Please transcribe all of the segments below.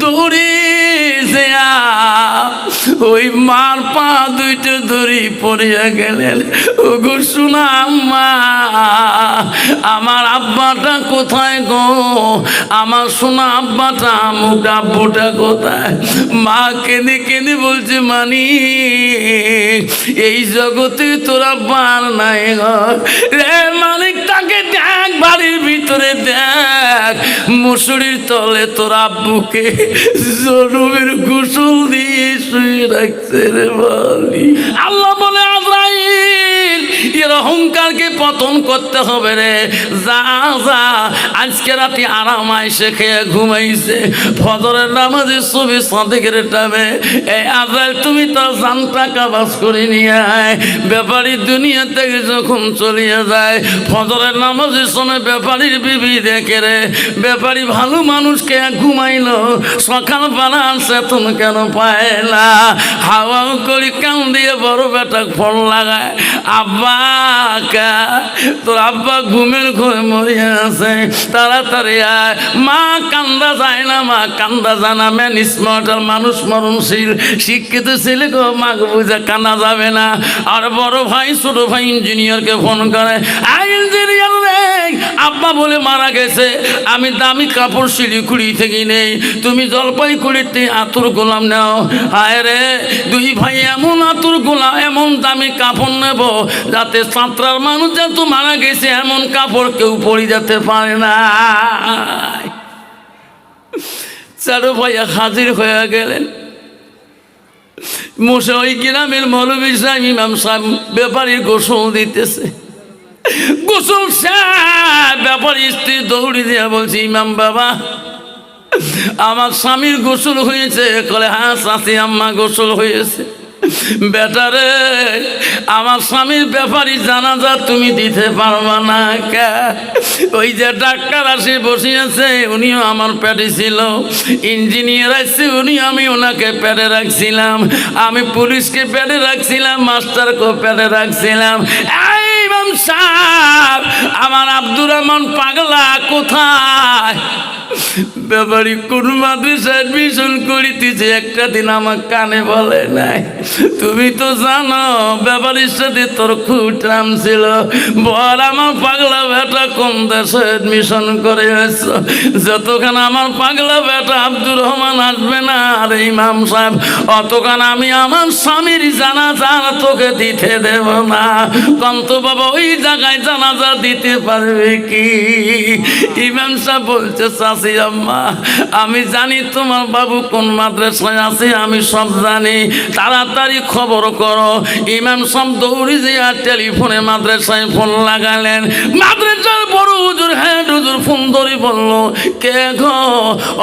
দৌড়ে যেয়া ওই মার পা দুইটা ধরি পড়িয়া গেলেন। ও গো শোনা আম্মা, আমার আব্বাটা কোথায় গো? আমার শোনা আব্বাটা আমুক আব্বুটা কোথায়? মা কেঁদে কেঁদে বলছে, মানি, এই জগতে তোরা পার নাই রে মালিক, তাকে দেখ, বাড়ির ভিতরে দেখ। মুসুরির তলে তোর আব্বুকে জনমের গোসল দিয়ে শুয়ে রাখছে রে বলি আল্লাহ বলে আজরাইল এর অহংকারকে পতন করতে হবে রে। যা যা, আজকে রাতে আরাম আইসে খেয়ে ঘুমাইছে। ফজরের নামাজের ছবি সাদেকের টামে এই আজরাইল তুমি তার টাকা বাস করে নিয়ে আয়। ব্যাপারী দুনিয়া থেকে যখন চলিয়ে যায়, ফজরের নামাজের সময় ব্যাপারীর বিবি দেখে রে। ব্যাপারী ভালো মানুষকে ঘুমাইলো সকাল বেলা সেতন কেন পায় না। হাওয়া করি কান দিয়ে বড় বেটা ফল লাগায়। আব্বা কা তোর আব্বা ঘুমের ঘরে মরিয়া আছে, তাড়াতাড়ি আয়। মা কান্দা যায় না, মা কান্দা জানা ম্যান স্মার্ট আর মানুষ মরণশীল। শিক্ষিত ছেলে গো মাকে বুঝে কানা যাবে না। আর বড় ভাই, ছোট ভাই ইঞ্জিনিয়ারকে ফোন করে আই ইঞ্জিনিয়ার আব্বা বলে মারা গেছে। আমি দামি কাপড় শিলিগুড়ি থেকে নেই। তুমি জলপাইগুড়িতে আতুর গোলাম নাও। হায় রে, দুই ভাই এমন আতুর গোলাম এমন দামি কাপড় নেব যাতে সাঁতরার মানুষ যেহেতু মারা গেছে, এমন কাপড় কেউ পরে যেতে পারে না। চারু ভাইয়া হাজির হয়ে গেলেন। মশা ওই গ্রামের মৌলবী সাহেব, ইমাম সাহেব, ব্যাপারীর গোসল দিতেছে। গোসল সাহেব, ব্যাপার স্ত্রী দৌড়ি দিয়া বলছি, ইমাম বাবা, আমার স্বামীর গোসল হয়েছে। কলে হ্যাঁ চাষি আম্মা গোসল হয়েছে। বেটারে আমার স্বামীর ব্যাপারই জানাজা তুমি দিতে পারবা না ওই যে ডাক্তার আসে বসিয়েছে, উনিও আমার পেটে ছিল। ইঞ্জিনিয়ার আসছে, উনি আমি ওনাকে পেটে রাখছিলাম। আমি পুলিশকে পেটে রাখছিলাম মাস্টারকে পেটে রাখছিলাম। এই ইমাম সাহ আমার আব্দুর রহমান পাগলা কোথায়? ব্যাপারি কোন মাদ্রাসা অ্যাডমিশন করিতেছে, একটা দিন আমার কানে বলে নাই। তুমি তো জানো, ব্যাপারীর সাথে তোর খুব ট্রাম ছিল। বল আমার পাগলা বেটা কোন দেশে অ্যাডমিশন করে এসছো যতক্ষণ আমার পাগলা বেটা আব্দুর রহমান আসবে না আর ইমাম সাহেব অতক্ষণ আমি আমার স্বামীর জানাজা তোকে দিতে দেব না। কন্ত বাবা, ওই জায়গায় জানাজা দিতে পারবে কি? ইমাম সাহেব বলছে চাষি আম্মা, আমি জানি তোমার বাবু কোন মাদ্রাসায় আছে, আমি সব জানি। তাড়াতাড়ি খবর করো। ইমাম সব দৌড়ি যে আর টেলিফোনে মাদ্রাসায় ফোন লাগালেন। মাদ্রাসার বড় হুজুর হ্যাঁ হুজুর, ফোন ধরে বলল, কে গো?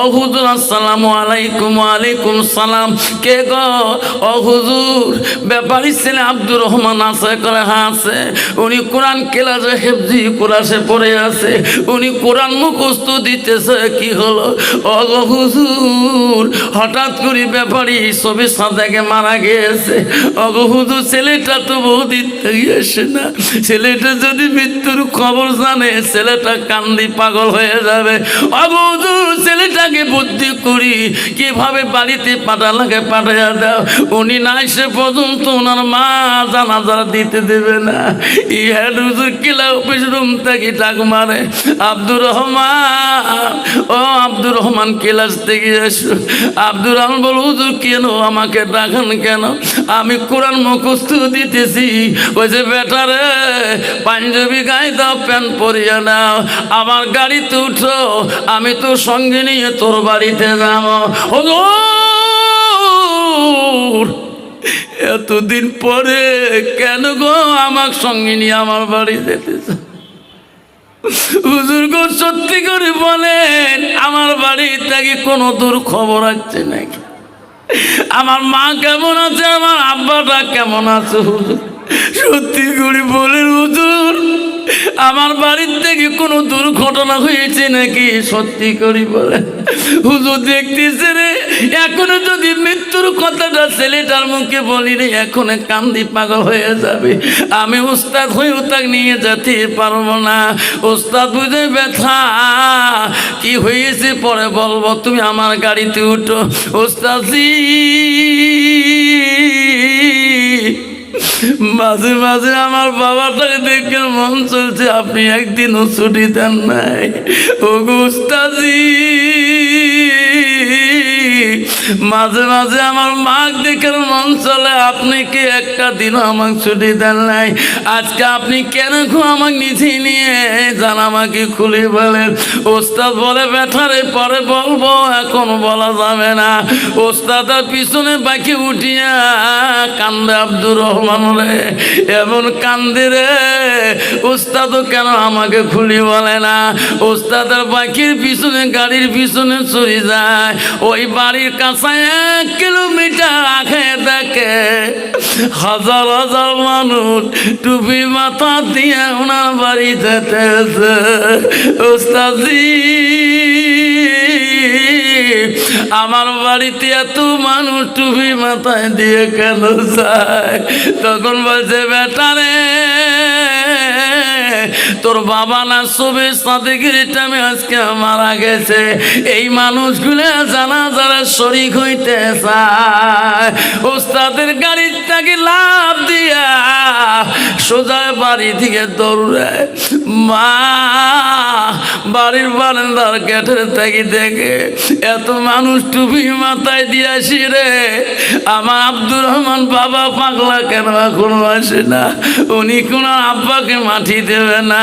ও হুজুর, আসসালামু আলাইকুম আলাইকুম সালাম। কে গো? ও হুজুর, ব্যাপারী ছেলে আব্দুর রহমান আছে করে হ্যাঁ আছে। উনি কোরআন কেলাসে হেফজি কোরআসে পড়ে আছে। উনি কোরআন মুখস্থ দিতেছে কি হলো? ও গো হুজুর, হঠাৎ করে ব্যাপারী ছবি সাদাকে মারা গিয়েছে। ও হুজুর, ছেলেটা তো বহুদিন আসে না। ছেলেটা যদি মৃত্যুর খবর জানে, ছেলেটা কান্দি পাগল হয়ে যাবে। ও হুজুর, ছেলেটাকে বুদ্ধি করি, কীভাবে বাড়িতে পাঠালাকে পাঠাইয়া দাও? উনি না এসে পর্যন্ত ওনার মা জানাজা দিতে দেবে না। ই হেড হুজুর, কিলা অফিস রুম থেকে ডাক মারে। আব্দুর রহমান ও আব্দুর রহমান ক্লাস থেকে এসো। আব্দুর রহমান বল, হুজুর, কেন আমাকে ডাকেন কেন? আমি কোরআন মুখস্থ দিতেছি। ওই যে বেটারে পাঞ্জাবি গায়ে দাও, প্যান্ট পরিয়ে নাও। আমার গাড়িতে উঠো, আমি তো সঙ্গে নিয়ে তোর বাড়িতে যাব। হুজুর, এতদিন পরে কেন গো আমার সঙ্গে নিয়ে আমার বাড়ি যেতেছে হুজুর সত্যি করে বলেন, আমার বাড়ি থেকে কোনো দূর খবর আছে নাকি? আমার মা কেমন আছে? আমার আব্বাটা কেমন আছে? হুজুর, সত্যি করে বলেন, হুজুর। আমার বাড়ির থেকে কোনো দুর্ঘটনা হয়েছে নাকি? সত্যি করি বলে। হুজুর দেখতেছে রে, এখনও যদি মৃত্যুর কথাটা ছেলেটার মুখে বলি রে, এখন কান্দি পাগল হয়ে যাবে। আমি উস্তাদ হয়েও তাকে নিয়ে যেতে পারব না। উস্তাদ বুঝে ব্যথা। কি হয়েছে পরে বলব, তুমি আমার গাড়িতে উঠো। উস্তাদি মাঝে মাঝে আমার বাবাটাকে দেখে মন চলছে আপনি একদিনও ছুটি দেন নাই। ও গুস্তাজি মাঝে মাঝে আমার মা দেখে মন চলে, আপনি কি একটা দিন আমাকে ছুটি দেন নাই? আজকে আপনি কেন আমাকে নিচে নিয়ে যান আমাকে খুলে বলেন? ওস্তাদ বলে ব্যাঠারে পরে বলব, এখন বলা যাবে না। ওস্তাদের পিছনে বাকি উঠিয়া কান্দে আব্দুর রহমান রে, এমন কান্দে রে, ওস্তাদও কেন আমাকে খুলি বলে না? ওস্তাদের বাকির পিছনে, গাড়ির পিছনে চলে যায়, ওই বাড়ির কাছে এক কিলোমিটার আগে দেখে হাজার হাজার মানুষ টুপি মাথা দিয়ে ওনার বাড়ি যেতেছে। ওস্তাদি, আমার বাড়িতে এত মানুষ টুপি মাথায় দিয়ে কেন যায়? তখন বলছে বেটারে তোর বাবা না সবে সাদেকের টাইমে আজকে মারা গেছে। এই মানুষগুলো জানা যারা শরিক হইতে চায়, ওস্তাদের গাড়ির থেকে লাভ দিয়া সোজা বাড়ি থেকে দৌড়ায় মা, বাড়ির বারান্দার গেটের থেকে দেখে এত মানুষ টুপি মাথায় দিয়ে আসি রে। আমার আব্দুর রহমান বাবা পাগলা কেন? এখনও আসে না। উনি কোন আব্বাকে মাটি দেবে না।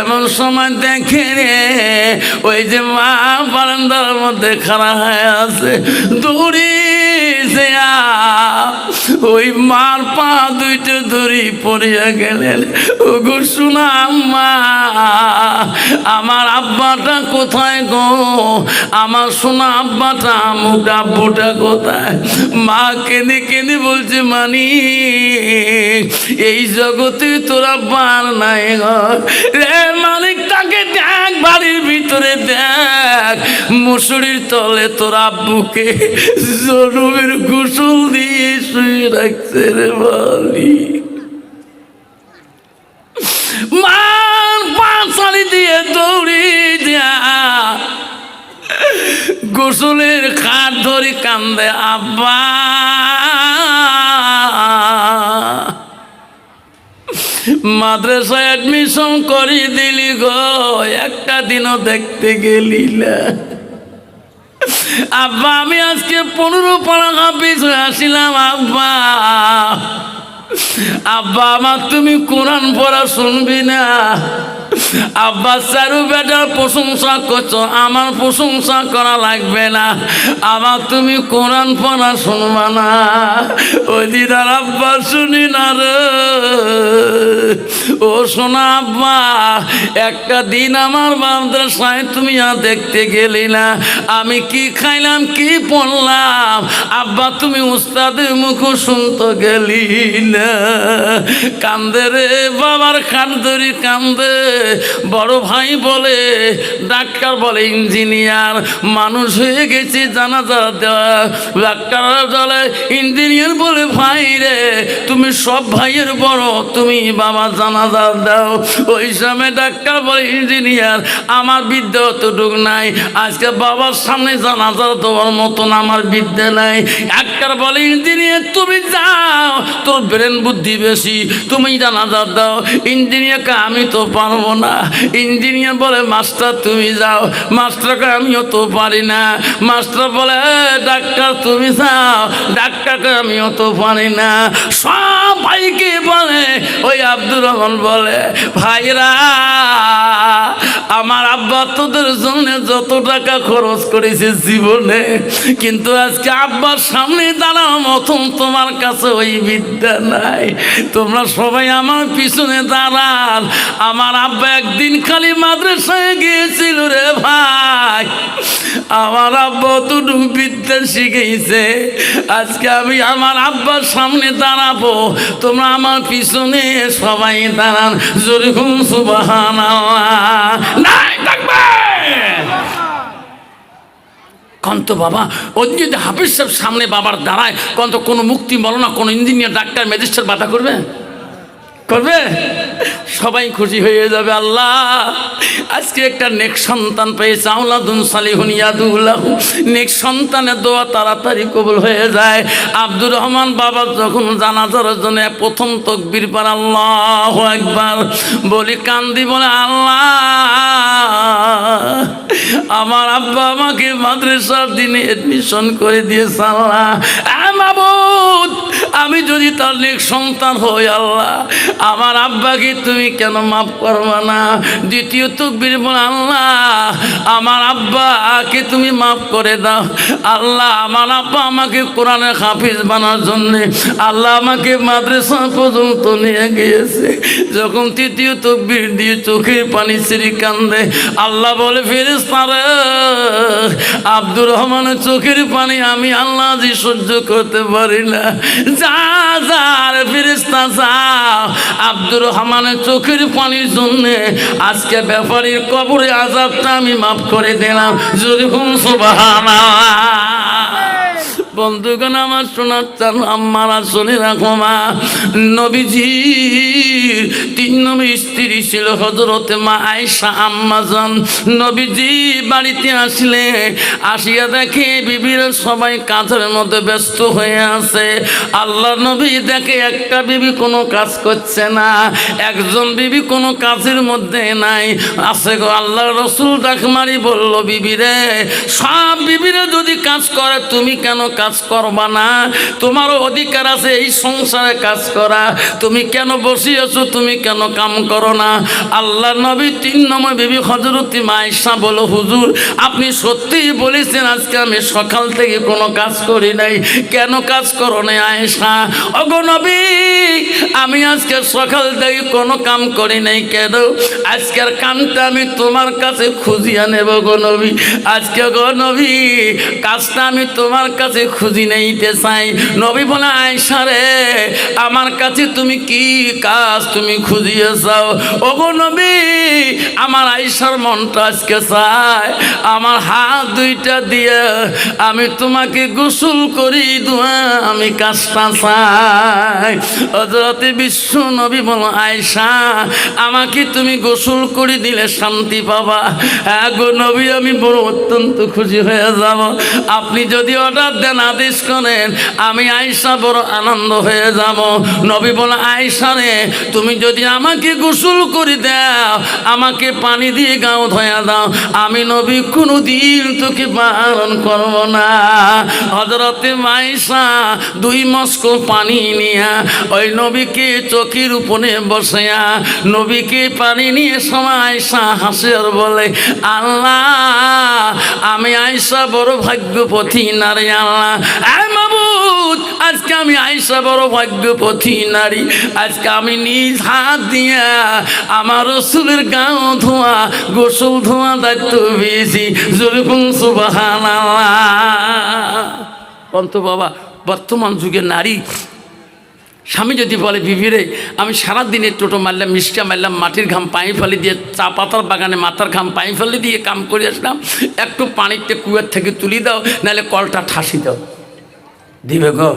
এমন সময় দেখে রে ওই যে মা বারান্দার মধ্যে খাড়া হয়ে আছে। দৌড়ি ওই মার পা দুইটা দড়ি পড়িয়া গেলেন। ও গো শোনা আম্মা, আমার আব্বাটা কোথায় গো? আমার সোনা আব্বাটা আমুক আব্বুটা কোথায়? মা কেঁদে কেঁদে বলছে, মানি, এই জগতে তোরা বার নাই গো রে মালিক বাড়ির ভিতরে দেখ, মুসুরির তলে তোর আব্বুকে জনমের গোসল দিয়ে শুয়ে রাখছে রে পাঁচালি দিয়ে দৌড়ি দিয়া গোসলের খাট ধরি কান্দে, আব্বা। মাদ্রাসায় অ্যাডমিশন করি দিলি গো, একটা দিনও দেখতে গেলি না। আব্বা, আমি আজকে পনেরো পাড়া হয়ে আসিলাম, আব্বা। আব্বা, আমার তুমি কোরআন পড়া শুনবি না। আব্বা চারু বেটার প্রশংসা করছ, আমার প্রশংসা করা লাগবে না। আমার তুমি কোরআন পড়া শুনবা না। ওই দিন আর আব্বা শুনি না রে। ও শোনা আব্বা, একটা দিন আমার মাদ্রাসায় তুমি আর দেখতে গেলি না। আমি কি খাইলাম, কি পড়লাম? আব্বা, তুমি উস্তাদের মুখ শুনতে গেলি না। কান্দে রে, বাবার খান ধরি কান্দে। বড় ভাই বলে, ডাক্তার বলে, ইঞ্জিনিয়ার মানুষ হয়ে গেছে দেওয়া। ডাক্তার বলে, ইঞ্জিনিয়ার বলে, ভাই রে, তুমি সব ভাইয়ের বড়, তুমি বাবা জানাজা দাও। ওই সময় ডাক্তার বলে, ইঞ্জিনিয়ার, আমার বিদ্যা অতটুক নাই। আজকে বাবার সামনে জানাজা দেওয়ার মতন আমার বিদ্যা নাই। ডাক্তার বলে, ইঞ্জিনিয়ার, তুমি যাও, তোর ব্রেন বুদ্ধি বেশি, তুমি জানাজা দাও। ইঞ্জিনিয়ারকে আমি তো পারব না। ইঞ্জিনিয়ার বলে, মাস্টার, তুমি যাও। মাস্টারকে, আমিও তো পারি না। মাস্টার বলে, ডাক্তার, তুমি যাও। ডাক্তারকে, আমিও তো পারি না। সব ভাইকে বলে, ওই আব্দুর রহমান বলে, ভাইরা, আমার আব্বা তোদের জন্য যত টাকা খরচ করেছে জীবনে, কিন্তু আজকে আব্বার সামনে দাঁড়াও মতন তোমার কাছে ওই বিদ্যা নাই। তোমরা সবাই আমার পিছনে দাঁড়ান। আমার আব্বা আব্বা একদিন খালি মাদ্রাসায় গিয়েছিল রে ভাই। আমার আব্বা অতটুকু বিদ্যা শিখেছে আজকে আমি আমার আব্বার সামনে দাঁড়াবো। তোমরা আমার পিছনে সবাই দাঁড়ান। যেরকম সুবাহান কন্ত বাবা ওই যদি হাফিজ সাহেব সামনে বাবার দাঁড়ায়। কন্ত কোনো মুক্তি বলো না, কোনো ইঞ্জিনিয়ার, ডাক্তার, ম্যাজিস্ট্রেট বাধা করবে? করবে? সবাই খুশি হয়ে যাবে, আল্লাহ। আজকে একটা নেক সন্তান পেয়েছে, আউলাদুন সালিহুন ইয়াদুল্লাহ নেক সন্তানের দোয়া তাড়াতাড়ি কবুল হয়ে যায়। আব্দুর রহমান বাবা যখন জানাজার জন্য প্রথম তকবির পার আল্লাহ একবার বলি কান্দি, বলে, আল্লাহ, আমার আব্বা আমাকে মাদ্রাসার দিনে এডমিশন করে দিয়েছে, আল্লাহ। আমি যদি তার নেক সন্তান হই, আল্লাহ আমার আব্বাকে তুমি কেন মাফ করবা না? দ্বিতীয় তকবির বল, আল্লাহ, আমার আব্বাকে তুমি মাফ করে দাও। আল্লাহ, আমার আব্বা আমাকে কোরআনের হাফিজ বানার জন্যে, আল্লাহ আমাকে মাদ্রাসা পর্যন্ত নিয়ে গিয়েছে। যখন তৃতীয় তকবির দিয়ে চোখের পানি সিঁড়ি কান্দে, আল্লাহ বলে ফেরেস আব্দুর রহমানের চোখের পানি আমি আল্লাহ জি সহ্য করতে পারি না। যা যা ফেরেস্তা যা। আব্দুর রহমানের চোখের পানির জন্য আজকে ব্যাপারীর কবরে আজাবটা আমি মাফ করে দিলাম। যদি হুম সুবহানাল্লাহ। বন্ধুগণ, আমার শোনার চান আম্মারা রাখো মা। নবীজি, তিন নম্বর স্ত্রী ছিল হজরতে মা আয়সা আম্মাজন নবীজি বাড়িতে আসলে আসিয়া দেখে বিবিরা সবাই কাজের মধ্যে ব্যস্ত হয়ে আছে। আল্লাহ নবী দেখে একটা বিবি কোনো কাজ করছে না, একজন বিবি কোনো কাজের মধ্যে নাই। আছে গো আল্লাহ রসুল ডাকমারি বলল বিবিরে সব বিবিরে যদি কাজ করে, তুমি কেন কাজ করবা না। তোমারও অধিকার আছে এই সংসারে কাজ করা। তুমি কেন বসিয়েছো তুমি কেন কাম করো না? আল্লাহ নবী তিন নম্বর বিবি হজরতি মাইশা বলো, হুজুর, আপনি সত্যিই বলেছেন আজকে আমি সকাল থেকে কোনো কাজ করি নাই। কেন কাজ করো না আয়েশা? অগো নবী, আমি আজকে সকাল থেকে কোনো কাম করি নাই কেন? আজকের কামটা আমি তোমার কাছে খুঁজিয়া নেব গো নবী। আজকে গো নবী, কাজটা আমি তোমার কাছে খুঁজি নেইতে চাই নবী বলে আয়সা রে, আমার কাছে তুমি কি কাজ তুমি খুঁজিয়ে চাও ওগো নবী, আমার আয়সার মনটা আজকে চায়, আমার হাত দুইটা দিয়ে আমি তোমাকে গোসল করি, দুয়া আমি কাজটা চাই। হজরতে বিশ্ব নবী বলো আয়সা আমাকে তুমি গোসল করে দিলে শান্তি পাবা। হ্যাঁ গো নবী, আমি বড় অত্যন্ত খুশি হয়ে যাব। আপনি যদি অর্ডার দেন আদেশ করেন, আমি আয়সা বড় আনন্দ হয়ে যাব। নবী বলে আয়সা রে, তুমি যদি আমাকে গোসল করে দাও, আমাকে পানি দিয়ে গাও ধয়া দাও, আমি নবী কোনো দিন তোকে পালন করব না। হজরতে মাইসা দুই মস্ক পানি নিয়া ওই নবীকে চোখের উপরে বসেয়া, নবীকে পানি নিয়ে সময় আয়সা হাসে আর বলে, আল্লাহ, আমি আয়সা বড় ভাগ্যপথী নারী আল্লাহ। আজকে আমি আইসা বড় ভাগ্যপথী নারী। আজকে আমি নিজ হাত দিয়া আমার রসুলের গাঁও ধোয়া, গোসল ধোয়া দায়িত্ব পেয়েছি। জরুকুম সুবাহান অন্ত বাবা, বর্তমান যুগে নারী স্বামী যদি বলে বিবিরে আমি সারা দিনে টোটো মারলাম, মিষ্টা মারলাম, মাটির ঘাম পানি ফেলে দিয়ে, চা পাতার বাগানে মাথার ঘাম পানি ফেলে দিয়ে কাম করে আসলাম, একটু পানিতে কুয়ার থেকে তুলি দাও, নাহলে কলটা ঠাসি দাও। দিবে গো।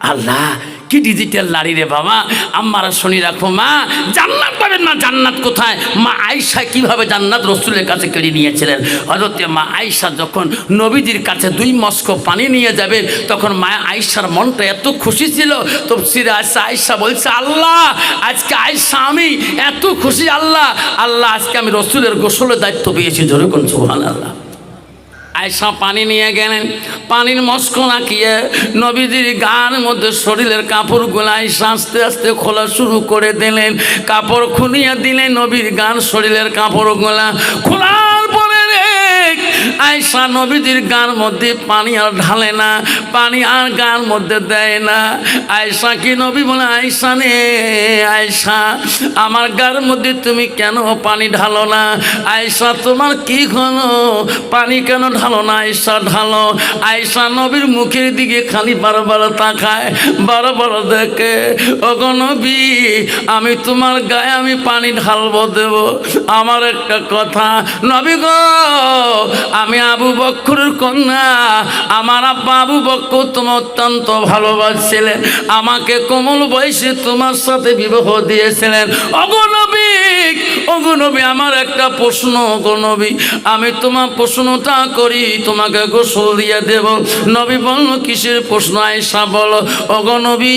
আল্লাহ, কি ডিজিটাল নারী রে বাবা? আম্মারা শুনি রাখো, মা, জান্নাত পাবেন না জান্নাত কোথায়? মা আয়সা কীভাবে জান্নাত রসুলের কাছে কেড়ে নিয়েছিলেন? হজরতে মা আয়সা যখন নবীজির কাছে দুই মস্ক পানি নিয়ে যাবে, তখন মা আয়সার মনটা এত খুশি ছিল। তো সিরে আয়সা আয়সা বলছে, আল্লাহ, আজকে আয়সা আমি এত খুশি, আল্লাহ আল্লাহ, আজকে আমি রসুলের গোসলের দায়িত্ব পেয়েছি। জোরে কোন সুহান আল্লাহ আয়সা পানি নিয়ে গেলেন। পানির মস্ক নাকিয়ে নবীজির গার মধ্যে শরীরের কাপড়গুলো আয়সা আস্তে আস্তে খোলা শুরু করে দিলেন। কাপড় খুলিয়ে দিলেন নবীর গান শরীরের কাপড় গোলা রে আয়সা নবীদের গার মধ্যে পানি আর ঢালে না, পানি আর গার মধ্যে দেয় না। আয়সা কি নবী বলে আয়সা নে আয়সা আমার গার মধ্যে তুমি কেন পানি ঢালো না? আয়সা তোমার কি হলো? পানি কেন ঢালো না? আয়সা ঢালো। আয়সা নবীর মুখের দিকে খালি বারবার তাকায়, বারবার দেখে, ওগো নবী, আমি তোমার গায়ে আমি পানি ঢালবো দেব। আমার একটা কথা, নবী গো আমি আবু বক্করের কন্যা। আমার আব্বা আবু বক্কর তোমার অত্যন্ত ভালোবাসছিলেন। আমাকে কোমল বয়সে তোমার সাথে বিবাহ দিয়েছিলেন। অগনবী অগনবী আমার একটা প্রশ্ন অগনবী আমি তোমার প্রশ্নটা করি, তোমাকে গোসল দিয়ে দেব। নবী বলল, কিসের প্রশ্ন? আয়সা বলো অগনবী